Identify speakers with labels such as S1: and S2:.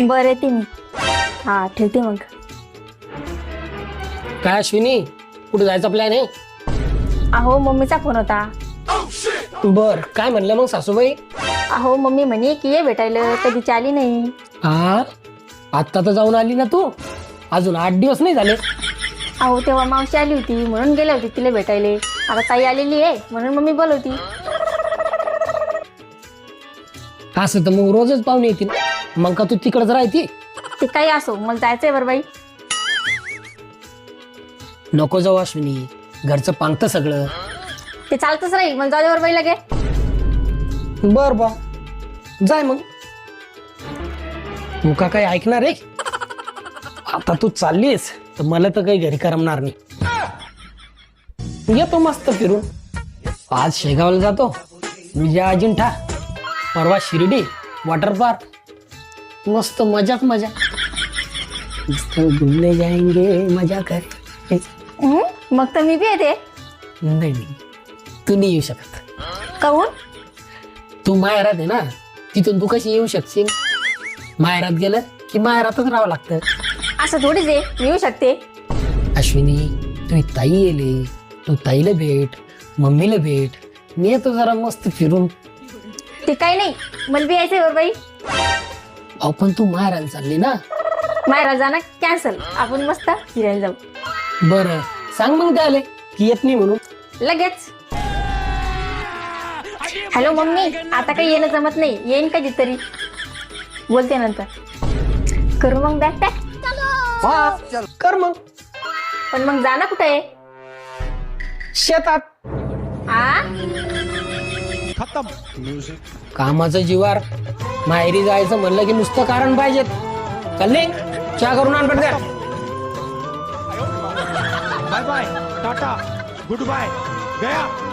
S1: बरं येते मी हा ठेवते मग.
S2: काय अश्विनी? कुठे जायचा प्लॅन आहे?
S1: अहो मम्मीचा फोन होता.
S2: बर काय म्हणलं मग सासूबाई?
S1: अहो मम्मी म्हणे की ये भेटायला कधीची आली नाही.
S2: हा आत्ता तर जाऊन आली ना तू? अजून आठ दिवस नाही झाले.
S1: अहो तेव्हा मावशी आली होती म्हणून गेले होते तिला भेटायला. आता ताई आलेली आहे म्हणून मम्मी बोलवती.
S2: असं तर मग रोजच पाहुणे येतील. मग का तू तिकडच राहती?
S1: ते काही असो मला जायचंय बरं बाई.
S2: नको जाऊ अश्विनी घरचं पांगतं सगळं.
S1: ते चालतच राहील मला जाऊ दे बरं बाई लगे.
S2: बर बा जाय मग. तू का काही ऐकणार आहे? आता तू चाललीस तर मला तर काही घरी करमणार नाही. येतो मस्त फिरून. आज शेगावला जातो. विजय अजिंठा परवा शिर्डी वॉटर पार्क. मस्त मजाच मजा. मस्त घुमने जाएंगे मजा कर.
S1: हं? मग तर मी बी येते.
S2: नाही नाही. तू नाही येऊ शकत.
S1: कहून
S2: तू माहेरात आहे ना तिथून तू कशी येऊ शकशील? माहेरात गेलं की माहेरातच राहावं लागतं.
S1: असं थोडीच आहे. मी येऊ शकते.
S2: अश्विनी तुम्ही ताई येले तू ताईला भेट मम्मीला भेट. मी येतो जरा मस्त फिरून.
S1: ते काही नाही. मला बी यायचंय बरं बाई.
S2: अहो पण तू माहेराला चालली ना?
S1: मायरा जाणं कॅन्सल आपण मस्त फिरायला जाऊ.
S2: बरं. सांग मग ते आले की येत नाही म्हणून.
S1: लगेच. हॅलो मम्मी आता काही येणं जमत नाही. येईन कधीतरी बोलते नंतर. करू मग बॅग पॅक
S2: हा कर मग.
S1: पण मग जाणं कुठे
S2: शेतात.
S1: आ?
S2: कामाचं जीवार माहेरी जायचं म्हणलं की नुसतं कारण पाहिजेत. कल्ले चहा करून आण पटकन.
S3: Bye bye tata good bye गया.